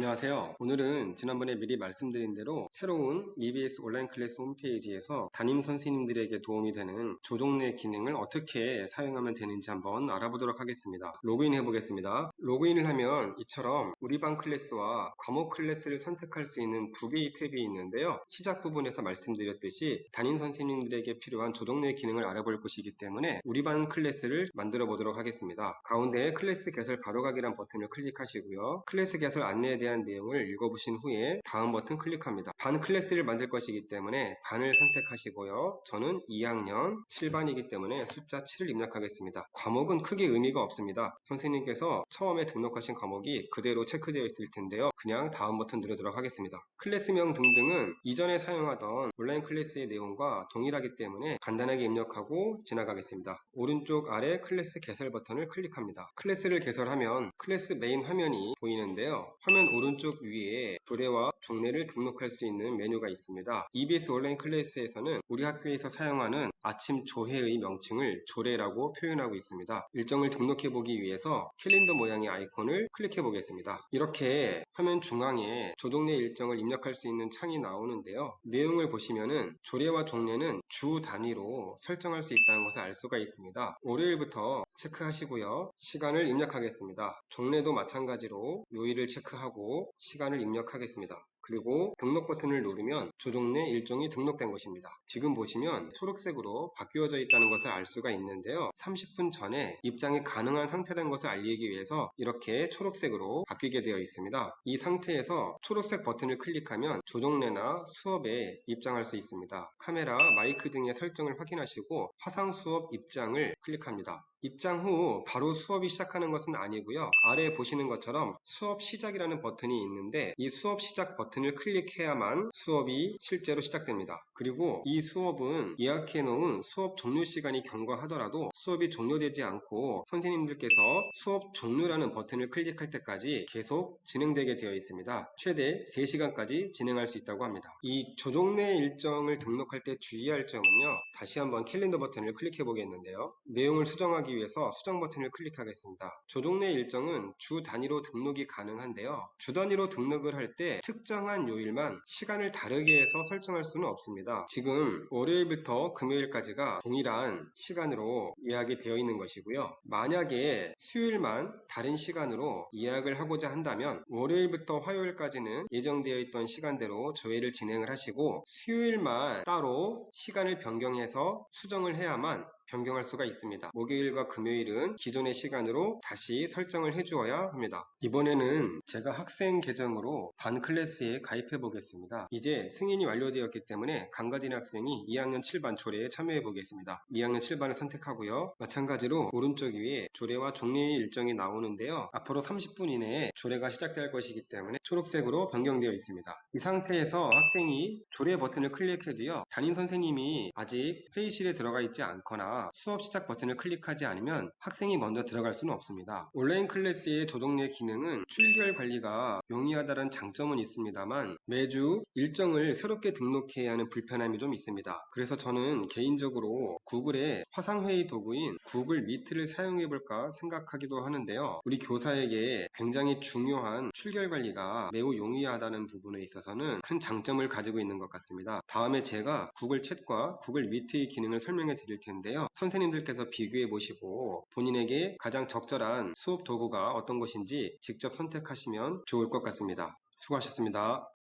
안녕하세요. 오늘은 지난번에 미리 말씀드린 대로 새로운 EBS 온라인 클래스 홈페이지에서 담임 선생님들에게 도움이 되는 조종내 기능을 어떻게 사용하면 되는지 한번 알아보도록 하겠습니다. 로그인 해보겠습니다. 로그인을 하면 이처럼 우리 반 클래스와 과목 클래스를 선택할 수 있는 두 개의 탭이 있는데요. 시작 부분에서 말씀드렸듯이 담임 선생님들에게 필요한 조종내 기능을 알아볼 것이기 때문에 우리 반 클래스를 만들어 보도록 하겠습니다. 가운데 클래스 개설 바로가기란 버튼을 클릭하시고요. 클래스 개설 안내에 대한 내용을 읽어보신 후에 다음 버튼 클릭합니다. 반 클래스를 만들 것이기 때문에 반을 선택하시고요. 저는 2학년 7반이기 때문에 숫자 7을 입력하겠습니다. 과목은 크게 의미가 없습니다. 선생님께서 처음에 등록하신 과목이 그대로 체크되어 있을 텐데요. 그냥 다음 버튼 누르도록 하겠습니다. 클래스명 등등은 이전에 사용하던 온라인 클래스의 내용과 동일하기 때문에 간단하게 입력하고 지나가겠습니다. 오른쪽 아래 클래스 개설 버튼을 클릭합니다. 클래스를 개설하면 클래스 메인 화면이 보이는데요. 화면 오른쪽 위에 조례와 종례를 등록할 수 있는 메뉴가 있습니다. EBS 온라인 클래스에서는 우리 학교에서 사용하는 아침 조회의 명칭을 조례라고 표현하고 있습니다. 일정을 등록해 보기 위해서 캘린더 모양의 아이콘을 클릭해 보겠습니다. 이렇게 화면 중앙에 조종례 일정을 입력할 수 있는 창이 나오는데요. 내용을 보시면은 조례와 종례는 주 단위로 설정할 수 있다는 것을 알 수가 있습니다. 월요일부터 체크하시고요. 시간을 입력하겠습니다. 종례도 마찬가지로 요일을 체크하고 시간을 입력하겠습니다. 그리고 등록 버튼을 누르면 조종 내 일정이 등록된 것입니다. 지금 보시면 초록색으로 바뀌어져 있다는 것을 알 수가 있는데요. 30분 전에 입장이 가능한 상태라는 것을 알리기 위해서 이렇게 초록색으로 바뀌게 되어 있습니다. 이 상태에서 초록색 버튼을 클릭하면 조종내나 수업에 입장할 수 있습니다. 카메라, 마이크 등의 설정을 확인하시고 화상 수업 입장을 클릭합니다. 입장 후 바로 수업이 시작하는 것은 아니고요. 아래 보시는 것처럼 수업 시작이라는 버튼이 있는데 이 수업 시작 버튼을 클릭해야만 수업이 실제로 시작됩니다. 그리고 이 수업은 예약해 놓은 수업 종료 시간이 경과하더라도 수업이 종료되지 않고 선생님들께서 수업 종료라는 버튼을 클릭할 때까지 계속 진행되게 되어 있습니다. 최대 3시간까지 진행할 수 있다고 합니다. 이 조종 내 일정을 등록할 때 주의할 점은요. 다시 한번 캘린더 버튼을 클릭해 보겠는데요. 내용을 수정하기 위해서 수정 버튼을 클릭하겠습니다. 조종내 일정은 주 단위로 등록이 가능한데요. 주 단위로 등록을 할 때 특정한 요일만 시간을 다르게 해서 설정할 수는 없습니다. 지금 월요일부터 금요일까지가 동일한 시간으로 예약이 되어 있는 것이고요. 만약에 수요일만 다른 시간으로 예약을 하고자 한다면 월요일부터 화요일까지는 예정되어 있던 시간대로 조회를 진행을 하시고 수요일만 따로 시간을 변경해서 수정을 해야만 변경할 수가 있습니다. 목요일과 금요일은 기존의 시간으로 다시 설정을 해주어야 합니다. 이번에는 제가 학생 계정으로 반 클래스에 가입해 보겠습니다. 이제 승인이 완료되었기 때문에 강가딘 학생이 2학년 7반 조례에 참여해 보겠습니다. 2학년 7반을 선택하고요. 마찬가지로 오른쪽 위에 조례와 종례의 일정이 나오는데요. 앞으로 30분 이내에 조례가 시작될 것이기 때문에 초록색으로 변경되어 있습니다. 이 상태에서 학생이 조례 버튼을 클릭해도요. 담임 선생님이 아직 회의실에 들어가 있지 않거나 수업 시작 버튼을 클릭하지 않으면 학생이 먼저 들어갈 수는 없습니다. 온라인 클래스의 조정례 기능은 출결 관리가 용이하다는 장점은 있습니다만 매주 일정을 새롭게 등록해야 하는 불편함이 좀 있습니다. 그래서 저는 개인적으로 구글의 화상회의 도구인 구글 미트를 사용해볼까 생각하기도 하는데요. 우리 교사에게 굉장히 중요한 출결 관리가 매우 용이하다는 부분에 있어서는 큰 장점을 가지고 있는 것 같습니다. 다음에 제가 구글 챗과 구글 미트의 기능을 설명해 드릴 텐데요. 선생님들께서 비교해 보시고 본인에게 가장 적절한 수업 도구가 어떤 것인지 직접 선택하시면 좋을 것 같습니다. 수고하셨습니다.